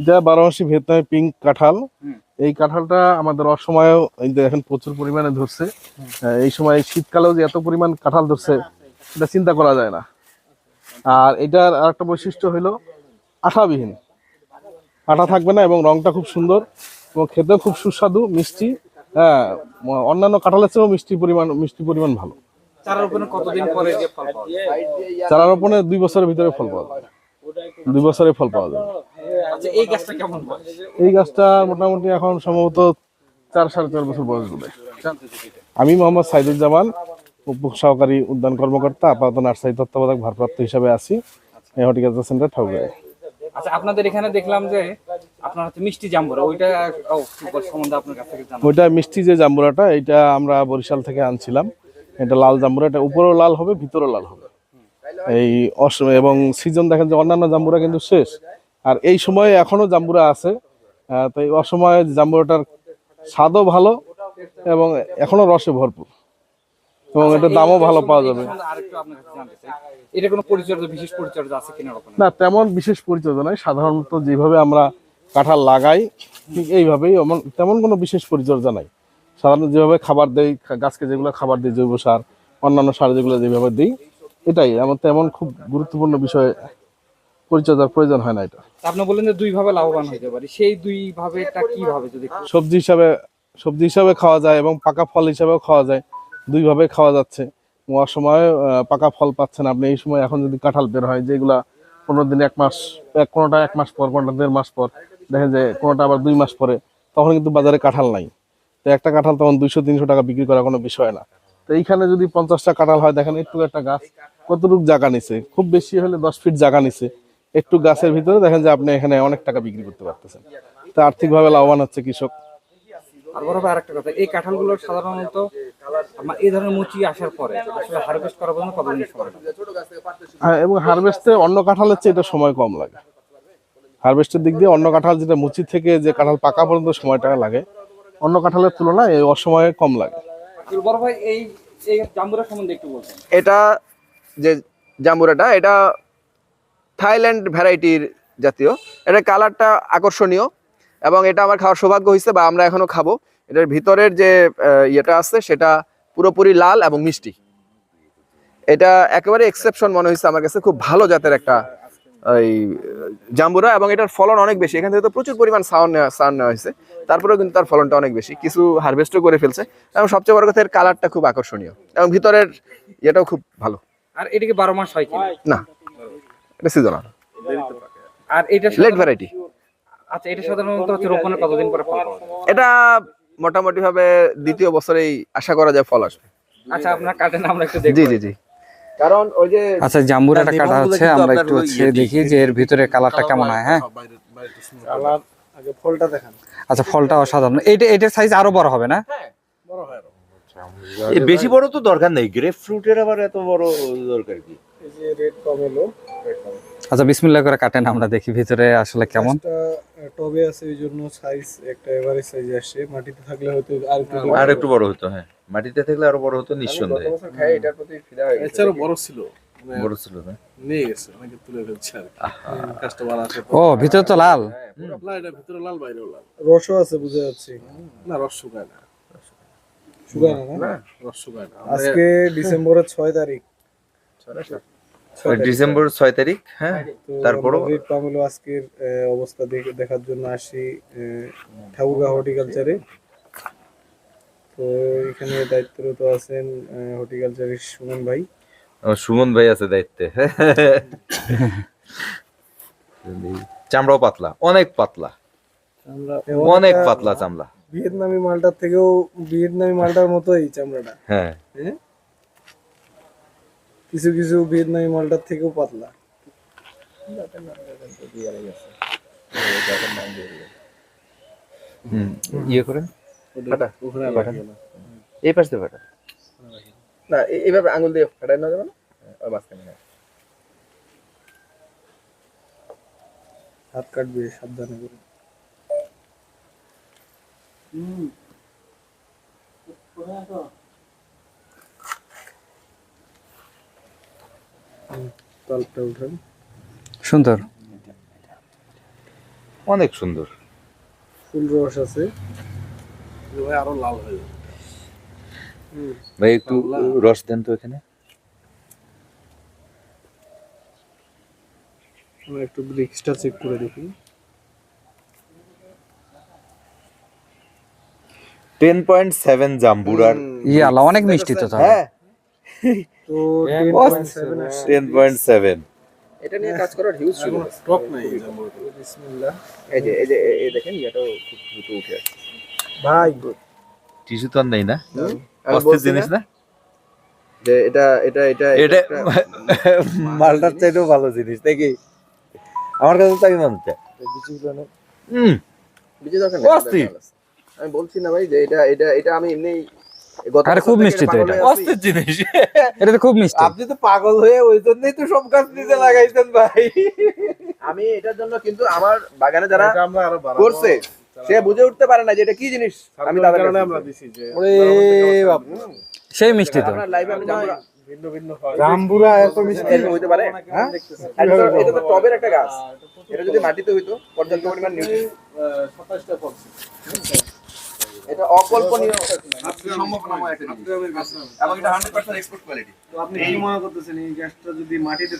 এটা বারোমাসি ভিয়েতনামি পিঙ্ক কাঁঠাল। এই কাঁঠালটা আমাদের অসময়েও এখন প্রচুর পরিমাণে ধরছে। এই সময় শীতকালেও যে এত পরিমাণ কাঁঠাল ধরছে এটা চিন্তা করা যায় না। আর এটার আরেকটা বৈশিষ্ট্য হলো আঠাবিহীন। আঠা থাকবে না এবং রংটা খুব সুন্দর এবং খেতেও খুব সুস্বাদু মিষ্টি। হ্যাঁ অন্যান্য কাঁঠালের চেয়েও মিষ্টি পরিমাণ মিষ্টি পরিমাণ ভালো। চারা রোপণে কতদিন পরে যে ফল পাওয়া যায়? চারা রোপণে দুই বছরের ভিতরে ফল পাওয়া যায়। দুই বছরে ফল পাওয়া যায়। এই গাছটা কেমন এই গাছটা মোটামুটি এখন সম্ভবত চার সাড়ে চার বছর বয়স বলে আমি মোহাম্মদ সাইদুজ্জামান উপ সহকারী উদ্যান কর্মকর্তা আপাতত নার্সারি তত্ত্বাবধায়ক ভারপ্রাপ্ত হিসাবে আছি এই হর্টিকালচার সেন্টার ঠাকুরায় আচ্ছা আপনাদের এখানে দেখলাম যে আপনার হচ্ছে মিষ্টি জাম্বুরা ওইটা সম্বন্ধে আপনার কাছ থেকে ওইটা মিষ্টি যে জাম্বুরাটা এটা আমরা বরিশাল থেকে আনছিলাম। এটা লাল জাম্বুরা এটা উপরেও লাল হবে ভিতরেও লাল হবে। এই এবং সিজন দেখেন যে অন্যান্য জাম্বুরা কিন্তু শেষ। আর এই সময়ে এখনও জাম্বুরা আছে আহ, তো এই অসময়ে জাম্বুরাটার স্বাদও ভালো এবং এখনও রসে ভরপুর। এবং এটার দামও ভালো পাওয়া যাবে। এটা কোনো পরিচর্যা বিশেষ পরিচর্যা আছে কিনা না তেমন বিশেষ পরিচর্যা নয় সাধারণত যেভাবে আমরা কাঁঠাল লাগাই ঠিক এইভাবেই তেমন কোনো বিশেষ পরিচর্যা নাই। সাধারণত যেভাবে খাবার দেই গাছকে যেগুলো খাবার দিই জৈব সার অন্যান্য সার যেগুলো যেভাবে দিই এটাই। আমার তেমন খুব গুরুত্বপূর্ণ বিষয় পরিচর্যার প্রয়োজন হয় না এটা। আপনি বললেন যে দুই ভাবে লাভবান হতে পারি। সেই দুই ভাবেটা কীভাবে যদি সবজি হিসাবে সবজি হিসাবে খাওয়া যায় এবং পাকা ফল হিসাবেও খাওয়া যায়। দুইভাবে খাওয়া যাচ্ছে। অসময়ে আহ, পাকা ফল পাচ্ছেন আপনি। এই সময় এখন যদি কাঁঠাল বের হয় যেগুলা পনেরো দিন এক মাস এক কোনোটা এক মাস পর কোনোটা দেড় মাস পর দেখেন যে কোনোটা আবার দুই মাস পরে তখন কিন্তু বাজারে কাঁঠাল নাই। তো একটা কাঁঠাল তখন দুইশো তিনশো টাকা বিক্রি করা কোনো বিষয় না। তো এইখানে যদি পঞ্চাশটা কাঁঠাল হয় দেখেন একটু একটা গাছ কতটুকু জায়গা নিছে? খুব বেশি হলে দশ ফিট জায়গা নিছে। একটু গাছের ভিতরে দেখেন যে আপনি এখানে অনেক টাকা বিক্রি করতে পারতেছেন। তো আর্থিকভাবে লাভবান হচ্ছে কৃষক। আর বড় ভাই আরেকটা কথা এই কাঁঠালগুলো সাধারণত আমার এই ধরনের মুচি আসার পরে আসলে হারভেস্ট করার জন্য কতদিন সময় লাগে? হ্যাঁ, এবং হারভেস্টে অন্য কাঁঠালের চেয়ে এটা সময় কম লাগে। হারভেস্টের দিক দিয়ে অন্য কাঁঠাল যেটা মুচি থেকে যে কাঁঠাল পাকা পর্যন্ত সময়টা লাগে অন্য কাঁঠালের তুলনায় এই অসময়ে কম লাগে। তো বড় ভাই এই এই জাম্বুরা সম্বন্ধে একটু বলতেন এটা যে জাম্বুরাটা এটা থাইল্যান্ড ভ্যারাইটির জাতীয়। এটা কালারটা আকর্ষণীয় এবং এটা আমার খাওয়ার সৌভাগ্য হয়েছে বা আমরা এখনও খাব। এটার ভিতরের যে ইয়েটা আছে সেটা পুরোপুরি লাল এবং মিষ্টি। এটা একেবারে এক্সেপশন মনে হয়েছে আমার কাছে খুব ভালো জাতের একটা ওই জাম্বুরা এবং এটার ফলন অনেক বেশি। এখান থেকে তো প্রচুর পরিমাণ সাউন্ড নেওয়া সাউন্ড নেওয়া হয়েছে। তারপরেও কিন্তু তার ফলনটা অনেক বেশি। কিছু হারভেস্টও করে ফেলছে এবং সবচেয়ে বড় কথা এর কালারটা খুব আকর্ষণীয় এবং ভিতরের ইয়েটাও খুব ভালো। আর এটাকে বারো মাস হয় না। এটা সিজনাল আর এটা লেট ভ্যারাইটি আচ্ছা এটা সাধারণত হচ্ছে রোপণের কতদিন পরে ফল এটা মোটামুটি ভাবে দ্বিতীয় বছরেই আশা করা যায় ফল আসবে। আচ্ছা আপনার কাটেন আমরা একটু জি জি জি। কারণ ওই যে আচ্ছা জাম্বুরাটা কাটা হচ্ছে আমরা একটু হচ্ছে দেখি যে এর ভিতরে কালারটা কেমন হয় হ্যাঁ কালার আগে ফলটা দেখান। আচ্ছা ফলটা অসাধারণ। এইটা এটার সাইজ আরও বড় হবে না? এ বেশি বড় তো দরকার নেই। গ্রেপ ফ্রুটের আবার এত বড় দরকার কি? যে রেড কম আচ্ছা বিসমিল্লাহ করে কাটেন আমরা দেখি ভিতরে আসলে কেমন। টবে আছে ওই জন্য সাইজ একটা এভারেজ সাইজ আসছে মাটিতে থাকলে হয়তো আর একটু আর একটু বড় হতো হ্যাঁ। মাটিতে থাকলে আরও বড় হতো নিঃসন্দেহে। এটার প্রতি ফিদা হয়ে গেছে। এছাড়াও বড় ছিল বড় ছিল না নিয়ে গেছে অনেকে তুলে ফেলছে আর কাস্টমার আছে ও ভিতরে তো লাল। না এটা ভিতরে লাল বাইরেও লাল। রসও আছে বুঝা যাচ্ছে। না রস শুকায় না। শুকায় না না? রস শুকায় না। আজকে ডিসেম্বরের ছয় তারিখ। ওই ডিসেম্বর ছয় তারিখ হ্যাঁ তারপরও আজকের অবস্থা দেখে- দেখার জন্য আসি হর্টিকালচারে। তো এখানে দায়িত্বরত আছেন হর্টিকালচারের সুমন ভাই। সুমন ভাই আছে দায়িত্বে। চামড়াও পাতলা অনেক পাতলা। অনেক পাতলা চামড়া। ভিয়েতনামি মালটার থেকেও ভিয়েতনামি মালটার মতোই চামড়াটা। হ্যাঁ। হ্যাঁ? কিছু কিছু ভিয়েতনামি মালটার থেকেও পাতলা। ইয়ে করেন না এই পাশ দিয়ে ফাটা। না এইভাবে আঙুল দিয়ে ফাটাই না যাবে না? ওই মাঝখানে। হাত কাটবে সাবধানে করে। হুম, তলটা উঠান। সুন্দর। অনেক সুন্দর। ফুল রস আছে। ভাই আরও লাল হয়ে যাবে। ভাই একটু রস দেন তো এখানে। আমরা একটু ব্রিক্সটা চেক করে দেখি। টেন পয়েন্ট সেভেন জাম্বুরার ইয়ে আল্লাহ অনেক মিষ্টি তো হ্যাঁ তো এটা নিয়ে কাজ করার হিউজ সুযোগ আছে নাই বিসমিল্লাহ। এই যে এই যে এই দেখেন এটাও খুব দ্রুত উঠে আসছে। ভাই টিস্যু তো আর না? অস্থির জিনিস না? না? যে এটা এটা এটা এটা মালটার চাইতেও ভালো জিনিস নাকি? আমার কাছে তাই মনে বিচিগুলো না। হুম। দরকার। আমি বলছি না ভাই যে এটা এটা এটা আমি এমনি আরে খুব মিষ্টি তো এটা। অস্থির জিনিস। এটা তো খুব মিষ্টি। আপনি তো পাগল হয়ে ওই জন্যই তো সব গাছ নিজে লাগাইছেন ভাই। আমি এটার জন্য কিন্তু আমার বাগানে যারা আমরা। করছে সে বুঝে উঠতে পারে না যে এটা কি জিনিস। আমি তাদের কারণে আমরা দিছি যে ওরে বাপ। সেই মিষ্টি তো। আপনার লাইভে আমি জাম্বুরা ভিন্ন ভিন্ন হয়। রামবুরা এত মিষ্টি। হইতে পারে। হ্যাঁ? এটা তো- টবের একটা গাছ। এটা যদি মাটিতে হইতো পর্যাপ্ত পরিমাণ নিউট্রিয়েন্ট সাতাশটা ফলছে এটা অকল্পনীয় সম্ভাবনাময় একটা জিনিস এবং এটা 100% এক্সপোর্ট কোয়ালিটি তো আপনি কি মনে করতেছেন এই গ্যাসটা যদি মাটিতে